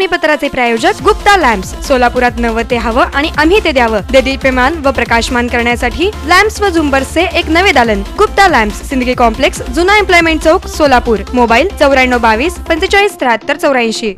बातमीपत्राचे प्रायोजक गुप्ता लॅम्प्स. सोलापुरात नवं ते हवं आणि आम्ही ते द्यावं. देदीप्यमान व प्रकाशमान करण्यासाठी लॅम्प्स व झुंबर्सचे एक नवे दालन. गुप्ता लॅम्प्स सिंदगी कॉम्प्लेक्स जुना एम्प्लॉयमेंट चौक सोलापूर. मोबाईल चौऱ्याण्णव बावीस पंचेचाळीस त्र्याहत्तर चौऱ्याऐंशी.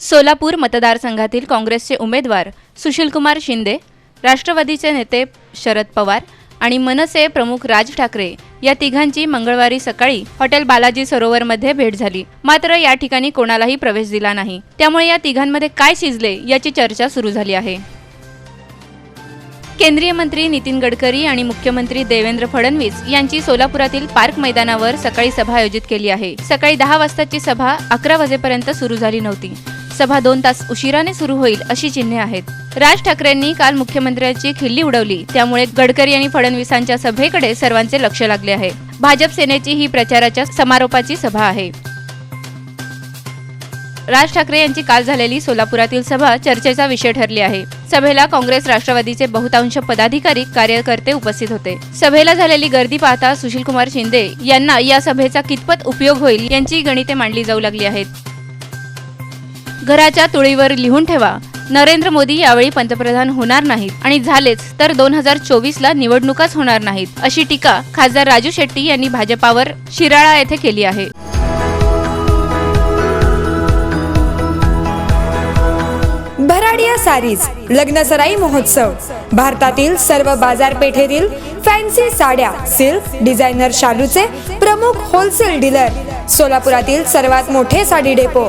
सोलापूर मतदारसंघातील काँग्रेसचे उमेदवार सुशीलकुमार शिंदे राष्ट्रवादीचे नेते शरद पवार आणि मनसे प्रमुख राज ठाकरे या तिघांची मंगळवारी सकाळी हॉटेल बालाजी सरोवरमध्ये भेट झाली. मात्र या ठिकाणी कोणालाही प्रवेश दिला नाही. त्यामुळे या तिघांमध्ये काय शिजले याची चर्चा सुरू झाली आहे. केंद्रीय मंत्री नितीन गडकरी आणि मुख्यमंत्री देवेंद्र फडणवीस यांची सोलापुरातील पार्क मैदानावर सकाळी सभा आयोजित केली आहे. सकाळी दहा वाजताची सभा अकरा वाजेपर्यंत सुरू झाली नव्हती. सभा दोन तास उशिराने सुरू होईल अशी चिन्हे आहेत. राज ठाकरेंनी काल मुख्यमंत्र्यांची खिल्ली उडवली. त्यामुळे गडकरी आणि फडणवीसांच्या सभेकडे सर्वांचे लक्ष लागले आहे. भाजप सेनेची ही प्रचाराच्या समारोपाची सभा आहे. राज ठाकरे यांची काल झालेली सोलापुरातील सभा चर्चेचा विषय ठरली आहे. सभेला काँग्रेस राष्ट्रवादीचे बहुतांश पदाधिकारी कार्यकर्ते उपस्थित होते. सभेला झालेली गर्दी पाहता सुशीलकुमार शिंदे यांना या सभेचा कितपत उपयोग होईल यांची गणिते मांडली जाऊ लागली आहेत. घराच्या तुळीवर लिहून ठेवा. नरेंद्र मोदी यावेळी पंतप्रधान होणार नाहीत आणि झालेच तर दोन हजार चोवीस ला निवडणुकाच होणार नाहीत अशी टीका खासदार राजू शेट्टी यांनी भाजपावर शिराळा येथे केली आहे. भराडिया सारीज लग्नसराई महोत्सव. भारतातील सर्व बाजारपेठेतील फॅन्सी साड्या सिल्क डिझायनर शालूचे प्रमुख होलसेल डीलर. सोलापुरातील सर्वात मोठे साडी डेपो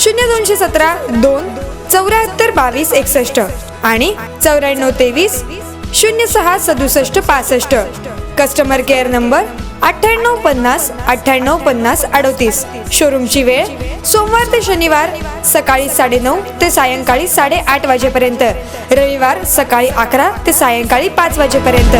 शून्य दोनशे सतरा दोन चौऱ्याहत्तर बावीस एकसष्ट आणि चौऱ्याण्णव तेवीस शून्य सहा सदुसष्ट पासष्ट. कस्टमर केअर नंबर अठ्ठ्याण्णव पन्नास अठ्ठ्याण्णव पन्नास अडोतीस. शोरूमची वेळ सोमवार ते शनिवार सकाळी साडेनऊ ते सायंकाळी साडेआठ वाजेपर्यंत. रविवार सकाळी अकरा ते सायंकाळी पाच वाजेपर्यंत.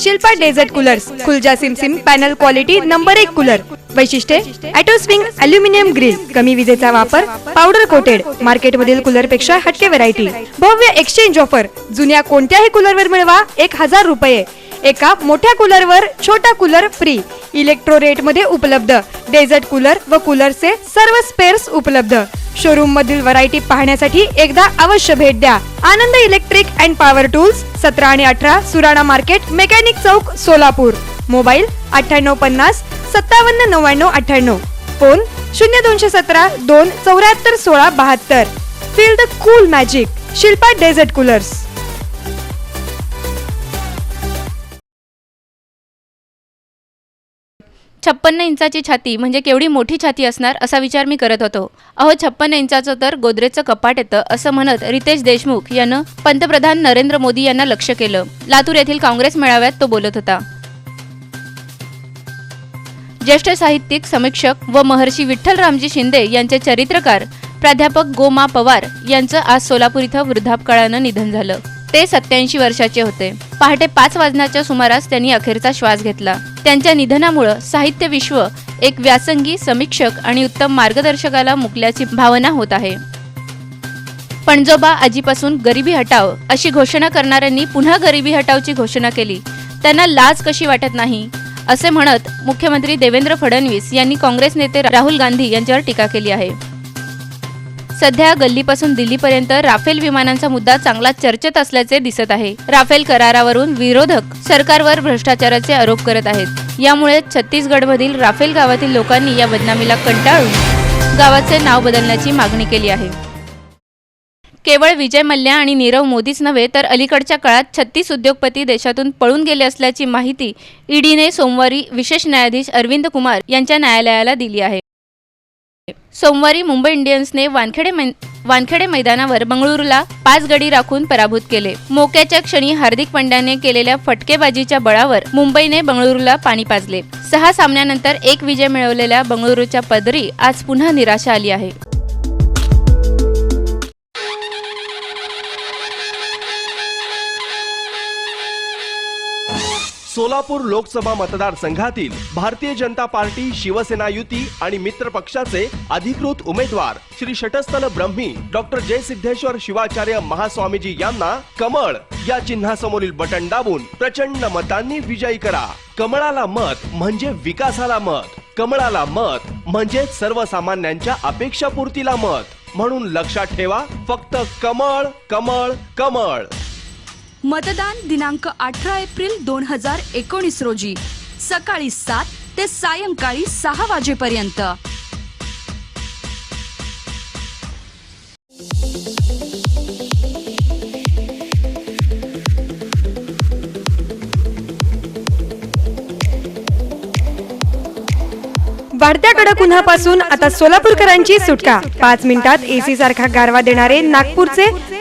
शिल्पा डेझर्ट कूलर्स खुलजा सिमसिम पॅनल क्वालिटी नंबर एक कूलर. वैशिष्ट्ये ॲटोस्विंग अल्युमिनियम ग्रिल कमी विजेचा वापर पावडर कोटेड मार्केटमधील कूलरपेक्षा हटके व्हरायटी. भव्य एक्सचेंज ऑफर जुन्या कोणत्याही कूलरवर मिळवा एक हजार रुपये. एका मोठ्या कूलरवर छोटा कूलर फ्री. इलेक्ट्रो रेटमध्ये उपलब्ध. डेझर्ट कूलर व कूलरचे सर्व स्पेअर्स उपलब्ध. शोरूम मधील व्हरायटी पाहण्यासाठी एकदा अवश्य भेट द्या. Anand electric and power tools सतरा आणि अठरा सुराणा मार्केट मेकॅनिक चौक सोलापूर. मोबाईल अठ्ठ्याण्णव पन्नास सत्तावन्न नव्याण्णव अठ्ठ्याण्णव. फोन शून्य दोनशे सतरा दोन चौऱ्याहत्तर सोळा बहात्तर. Feel the cool magic Shilpa desert coolers छप्पन्न इंचाची छाती म्हणजे केवढी मोठी छाती असणार असा विचार मी करत होतो. अहो छप्पन्न इंचाचं तर गोदरेजचं कपाट येतं असं म्हणत रितेश देशमुख यानं पंतप्रधान नरेंद्र मोदी यांना लक्ष केलं. लातूर येथील काँग्रेस मेळाव्यात तो बोलत होता. ज्येष्ठ साहित्यिक समीक्षक व महर्षी विठ्ठल रामजी शिंदे यांचे चरित्रकार प्राध्यापक गोमा पवार यांचं आज सोलापूर इथं वृद्धापकाळानं निधन झालं. ते सत्याऐंशी वर्षाचे होते. पहाटे पाच वाजण्याच्या सुमारास त्यांनी अखेरचा श्वास घेतला. त्यांच्या निधनामुळं साहित्य विश्व एक व्यासंगी समीक्षक आणि उत्तम मार्गदर्शकाला मुकल्याची भावना होत आहे. पणजोबा आजीपासून गरिबी हटाव अशी घोषणा करणाऱ्यांनी पुन्हा गरिबी हटावची घोषणा केली. त्यांना लाज कशी वाटत नाही? असे म्हणत मुख्यमंत्री देवेंद्र फडणवीस यांनी काँग्रेस नेते राहुल गांधी यांच्यावर टीका केली आहे. सध्या गल्लीपासून दिल्लीपर्यंत राफेल विमानांचा मुद्दा चांगला चर्चेत असल्याचे दिसत आहे. राफेल करारावरून विरोधक सरकारवर भ्रष्टाचाराचे आरोप करत आहेत. यामुळे छत्तीसगडमधील राफेल गावातील लोकांनी या बदनामीला कंटाळून गावाचे नाव बदलण्याची मागणी केली आहे. केवळ विजय मल्ल्या आणि नीरव मोदीच नव्हे तर अलीकडच्या काळात छत्तीस उद्योगपती देशातून पळून गेले असल्याची माहिती ईडीने सोमवारी विशेष न्यायाधीश अरविंद कुमार यांच्या न्यायालयाला दिली आहे. सोमवारी मुंबई इंडियन्सने वानखेडे वानखेडे मैदानावर बंगळुरूला पाच गडी राखून पराभूत केले. मोक्याच्या क्षणी हार्दिक पंड्याने केलेल्या फटकेबाजीच्या बळावर मुंबईने बंगळुरूला पाणी पाजले. सहा सामन्यानंतर एक विजय मिळवलेल्या बंगळुरूच्या पदरी आज पुन्हा निराशा आली आहे. सोलापूर लोकसभा मतदारसंघातील भारतीय जनता पार्टी शिवसेना युती आणि मित्र पक्षाचे अधिकृत उमेदवार श्री षटस्थल ब्रह्मी डॉक्टर जयसिद्धेश्वर शिवाचार्य महास्वामीजी यांना कमळ या चिन्हासमोरील बटन दाबून प्रचंड मतांनी विजयी करा. कमळाला मत म्हणजे विकासाला मत. कमळाला मत म्हणजे सर्वसामान्यांच्या अपेक्षापूर्तीला मत. म्हणून लक्षात ठेवा फक्त कमळ कमळ कमळ. मतदान दिनांक अठरा एप्रिल दोन हजार एकोणीस रोजी सकाळी सात ते सायंकाळी सहा वाजेपर्यंत. वाढत्या कडक उन्हापासून आता सोलापूरकरांची सुटका. पाच मिनिटात एसी सारखा गारवा देणारे नागपूरचे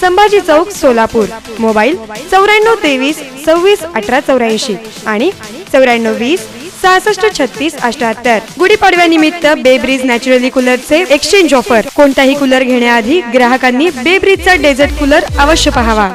संभाजी चौक सोलापूर. मोबाईल चौऱ्याण्णव तेवीस सव्वीस अठरा चौऱ्याऐंशी आणि चौऱ्याण्णव वीस सहासष्ट छत्तीस अठ्याहत्तर. गुढीपाडव्यानिमित्त बेब्रिज नॅचरली कूलरचे एक्सचेंज ऑफर कोणताही कूलर घेण्याआधी ग्राहकांनी बेब्रिजचा डेझर्ट कूलर अवश्य पहावा.